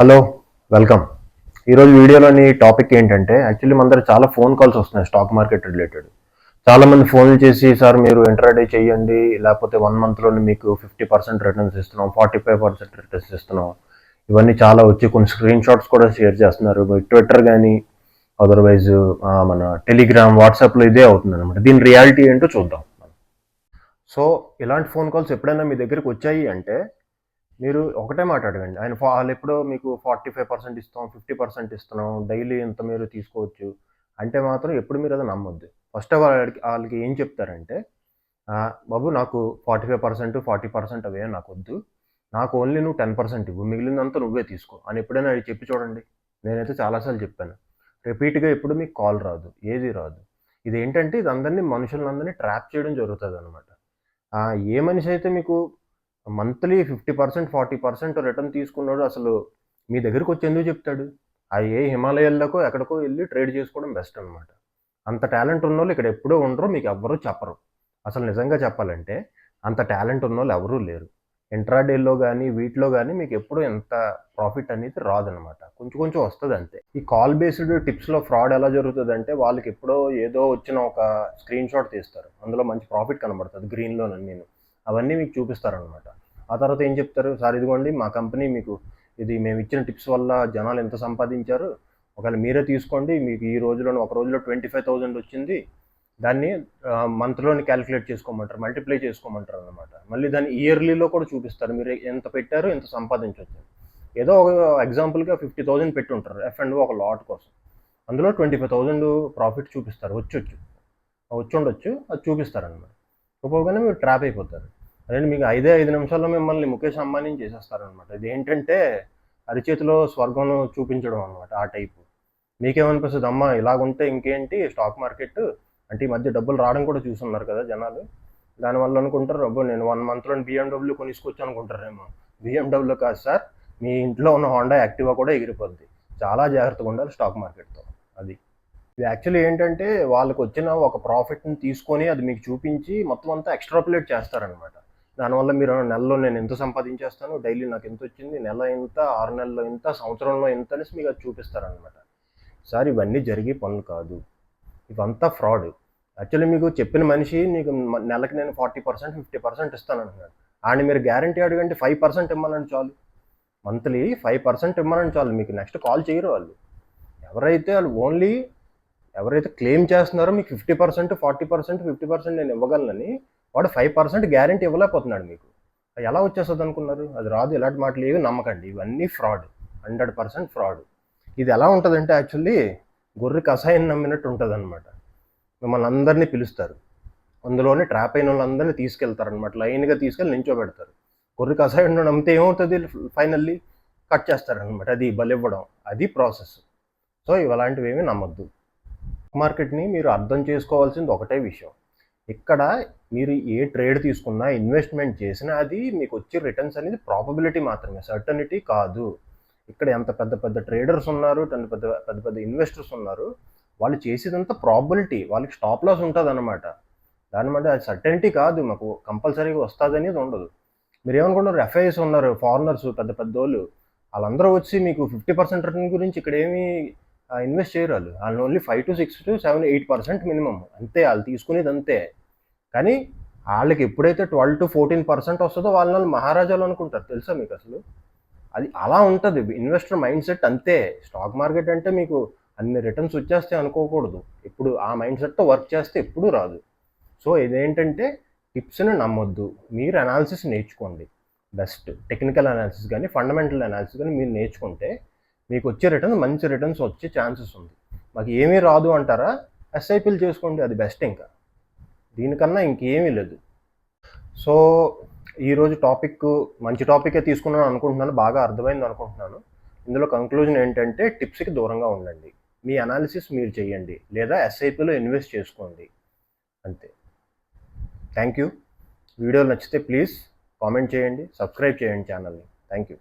Hello welcome. ఈరోజు వీడియోలోని topic ఏంటంటే యాక్చువల్లీ మన దగ్గర చాలా ఫోన్ కాల్స్ వస్తున్నాయి స్టాక్ మార్కెట్ రిలేటెడ్. చాలామంది ఫోన్లు చేసి సార్ మీరు ఇంటర్డే చేయండి లేకపోతే వన్ మంత్లోనే మీకు ఫిఫ్టీ పర్సెంట్ రిటర్న్స్ ఇస్తున్నాం ఫార్టీ ఫైవ్ పర్సెంట్ రిటర్న్స్ ఇస్తున్నాం. ఇవన్నీ చాలా వచ్చి కొన్ని స్క్రీన్ షాట్స్ కూడా షేర్ చేస్తున్నారు. ట్విట్టర్ కానీ అదర్వైజ్ మన టెలిగ్రామ్ వాట్సాప్లో ఇదే అవుతుంది అనమాట దీని రియాలిటీ ఏంటో చూద్దాం. సో ఇలాంటి ఫోన్ కాల్స్ ఎప్పుడైనా మీ దగ్గరికి వచ్చాయి అంటే మీరు ఒకటే మాట అడగండి. ఆయన వాళ్ళు ఎప్పుడో మీకు ఫార్టీ ఫైవ్ పర్సెంట్ ఇస్తాం ఫిఫ్టీ పర్సెంట్ ఇస్తున్నాం డైలీ ఇంత మీరు తీసుకోవచ్చు అంటే మాత్రం ఎప్పుడు మీరు అది నమ్మొద్దు. ఫస్ట్ ఆఫ్ వాళ్ళకి వాళ్ళకి ఏం చెప్తారంటే బాబు నాకు forty five percent forty percent అవే నాకు వద్దు. నాకు ఓన్లీ నువ్వు టెన్ పర్సెంట్ ఇవ్వు. మిగిలినంతా నువ్వే తీసుకో. అని ఎప్పుడైనా అది చెప్పి చూడండి. నేనైతే చాలాసార్లు చెప్పాను. రిపీట్గా ఎప్పుడు మీకు కాల్ రాదు ఏది రాదు. ఇది ఏంటంటే ఇది అందరినీ మనుషులందరినీ ట్రాప్ చేయడం జరుగుతుంది అనమాట ఏ మనిషి అయితే మీకు monthly fifty percent forty percent return తీసుకున్నాడు. అసలు మీ దగ్గరికి వచ్చి ఎందుకు చెప్తాడు? ఆ ఏ హిమాలయాల్లోకో ఎక్కడికో వెళ్ళి ట్రేడ్ చేసుకోవడం బెస్ట్ అనమాట అంత టాలెంట్ ఉన్న వాళ్ళు ఇక్కడ ఎప్పుడూ ఉండరు మీకు ఎవ్వరూ చెప్పరు. అసలు నిజంగా చెప్పాలంటే అంత టాలెంట్ ఉన్న వాళ్ళు ఎవరూ లేరు. ఇంట్రాడేలో కానీ వీటిలో కానీ మీకు ఎప్పుడూ ఎంత ప్రాఫిట్ అనేది రాదనమాట కొంచెం కొంచెం వస్తుంది అంతే. ఈ కాల్ బేస్డ్ టిప్స్లో ఫ్రాడ్ ఎలా జరుగుతుంది అంటే వాళ్ళకి ఎప్పుడో ఏదో వచ్చిన ఒక స్క్రీన్ షాట్ తీస్తారు. అందులో మంచి ప్రాఫిట్ కనబడుతుంది గ్రీన్లో నేను. అవన్నీ మీకు చూపిస్తారనమాట ఆ తర్వాత ఏం చెప్తారు? సార్ ఇదిగోండి మా కంపెనీ మీకు ఇది మేము ఇచ్చిన టిప్స్ వల్ల జనాలు ఎంత సంపాదించారు? ఒకవేళ మీరే తీసుకోండి మీకు ఈ రోజులో ఒక రోజులో ట్వంటీ ఫైవ్ థౌజండ్ వచ్చింది. దాన్ని మంత్లోని క్యాలిక్యులేట్ చేసుకోమంటారు మల్టిప్లై చేసుకోమంటారు అనమాట మళ్ళీ దాన్ని ఇయర్లీలో కూడా చూపిస్తారు మీరు ఎంత పెట్టారు ఎంత సంపాదించవచ్చు ఏదో ఒక ఎగ్జాంపుల్గా ఫిఫ్టీ థౌజండ్ పెట్టి ఉంటారు ఎఫ్ అండ్ ఒక లాట్ కోసం. అందులో ట్వంటీ ఫైవ్ థౌజండ్ ప్రాఫిట్ చూపిస్తారు వచ్చొచ్చు. వచ్చి ఉండొచ్చు అది చూపిస్తారనమాట చూపగానే మీరు ట్రాప్ అయిపోతారు. అదే మీకు ఐదే ఐదు నిమిషాల్లో మిమ్మల్ని ముఖేష్ అంబానీ చేసేస్తారనమాట ఇది ఏంటంటే అరిచేతిలో స్వర్గం చూపించడం అనమాట ఆ టైపు మీకేమనిపిస్తుంది? అమ్మ ఇలాగుంటే ఇంకేంటి? స్టాక్ మార్కెట్ అంటే ఈ మధ్య డబ్బులు రావడం కూడా చూస్తున్నారు కదా జనాలు. దానివల్ల అనుకుంటారు అబ్బో నేను వన్ మంత్లో బిఎండబ్ల్యూ కొనిసుకోవచ్చు అనుకుంటారేమో బిఎండబ్ల్యూ కాదు సార్ మీ ఇంట్లో ఉన్న హోండా యాక్టివా కూడా ఎగిరిపోద్ది. చాలా జాగ్రత్తగా ఉండాలి స్టాక్ మార్కెట్తో అది. ఇది యాక్చువల్లీ ఏంటంటే వాళ్ళకి వచ్చిన ఒక ప్రాఫిట్ని తీసుకొని అది మీకు చూపించి మొత్తం అంతా ఎక్స్ట్రాపులేట్ చేస్తారనమాట దానివల్ల మీరు నెలలో నేను ఎంత సంపాదించేస్తాను? డైలీ నాకు ఎంత వచ్చింది? నెల ఎంత ఆరు నెలల్లో ఎంత సంవత్సరంలో ఎంత అనేసి మీకు అది చూపిస్తారనమాట సార్ ఇవన్నీ జరిగే పనులు కాదు. ఇవంతా ఫ్రాడ్. యాక్చువల్లీ మీకు చెప్పిన మనిషి నీకు నెలకి నేను ఫార్టీ పర్సెంట్ ఫిఫ్టీ పర్సెంట్ ఇస్తాను అంటున్నాడు ఆయన మీరు గ్యారంటీ అడిగంటే ఫైవ్ పర్సెంట్ ఇవ్వాలని చాలు. మంత్లీ ఫైవ్ పర్సెంట్ ఇవ్వాలని చాలు. మీకు నెక్స్ట్ కాల్ చేయరు వాళ్ళు. ఎవరైతే వాళ్ళు ఓన్లీ ఎవరైతే క్లెయిమ్ చేస్తున్నారో మీకు fifty percent forty percent fifty percent నేను ఇవ్వగలనని వాడు ఫైవ్ పర్సెంట్ గ్యారంటీ ఇవ్వలేకపోతున్నాడు మీకు. అది ఎలా వచ్చేస్తుంది అనుకున్నారు? అది రాదు ఇలాంటి మాటలు ఏవి నమ్మకండి. ఇవన్నీ ఫ్రాడ్ హండ్రెడ్ పర్సెంట్ ఫ్రాడ్ ఇది ఎలా ఉంటుందంటే యాక్చువల్లీ గొర్రె కషాయం నమ్మినట్టు ఉంటుంది అనమాట మిమ్మల్ని అందరినీ పిలుస్తారు. అందులోనే ట్రాప్ అయిన వాళ్ళందరినీ తీసుకెళ్తారు అనమాట లైన్గా తీసుకెళ్ళి నించోబెడతారు. గొర్రె కషాయం నమ్మితే ఏమవుతుంది? ఫైనల్లీ కట్ చేస్తారనమాట అది బలివ్వడం. అది ప్రాసెస్ సో ఇలాంటివి ఏమీ నమ్మద్దు. మార్కెట్ని మీరు అర్థం చేసుకోవాల్సింది ఒకటే విషయం. ఇక్కడ మీరు ఏ ట్రేడ్ తీసుకున్నా ఇన్వెస్ట్మెంట్ చేసినా అది మీకు వచ్చే రిటర్న్స్ అనేది ప్రాబబిలిటీ మాత్రమే సర్టనిటీ కాదు. ఇక్కడ ఎంత పెద్ద పెద్ద ట్రేడర్స్ ఉన్నారు పెద్ద పెద్ద పెద్ద పెద్ద ఇన్వెస్టర్స్ ఉన్నారు వాళ్ళు చేసేదంతా ప్రాబిలిటీ వాళ్ళకి స్టాప్ లాస్ ఉంటుంది అనమాట దాని బట్టి అది సర్టనిటీ కాదు మాకు కంపల్సరీగా వస్తుంది అనేది ఉండదు. మీరు ఏమనుకుంటారు ఎఫ్ఐఎస్ ఉన్నారు ఫారినర్స్ పెద్ద పెద్ద వాళ్ళు వాళ్ళందరూ వచ్చి మీకు ఫిఫ్టీ పర్సెంట్ రిటర్న్ గురించి ఇక్కడ ఏమీ ఇన్వెస్ట్ చేయరు వాళ్ళు. వాళ్ళు only five to six to seven eight percent minimum అంతే వాళ్ళు తీసుకునేది అంతే. కానీ వాళ్ళకి ఎప్పుడైతే ట్వెల్వ్ టు ఫోర్టీన్ పర్సెంట్ వస్తుందో వాళ్ళని వాళ్ళు మహారాజాలు అనుకుంటారు. తెలుసా మీకు అసలు? అది అలా ఉంటుంది. ఇన్వెస్టర్ మైండ్ సెట్ అంతే. స్టాక్ మార్కెట్ అంటే మీకు అన్ని రిటర్న్స్ వచ్చేస్తే అనుకోకూడదు. ఇప్పుడు ఆ మైండ్ సెట్తో వర్క్ చేస్తే ఎప్పుడూ రాదు. సో ఇదేంటంటే టిప్స్ని నమ్మొద్దు. మీరు అనాలిసిస్ నేర్చుకోండి. బెస్ట్ టెక్నికల్ అనాలిసిస్ కానీ ఫండమెంటల్ అనాలిసిస్ కానీ మీరు నేర్చుకుంటే మీకు వచ్చే రిటర్న్ మంచి రిటర్న్స్ వచ్చే ఛాన్సెస్ ఉంది. మాకు ఏమీ రాదు అంటారా? ఎస్ఐపిలు చేసుకోండి అది బెస్ట్ ఇంకా. దీనికన్నా ఇంకేమీ లేదు. సో ఈరోజు టాపిక్ మంచి టాపికే తీసుకున్నాను అనుకుంటున్నాను బాగా అర్థమైంది అనుకుంటున్నాను. ఇందులో కంక్లూజన్ ఏంటంటే టిప్స్కి దూరంగా ఉండండి. మీ అనాలిసిస్ మీరు చేయండి లేదా ఎస్ఐపిలో ఇన్వెస్ట్ చేసుకోండి. అంతే. థ్యాంక్ యూ వీడియో నచ్చితే ప్లీజ్ కామెంట్ చేయండి సబ్స్క్రైబ్ చేయండి ఛానల్ని థ్యాంక్ యూ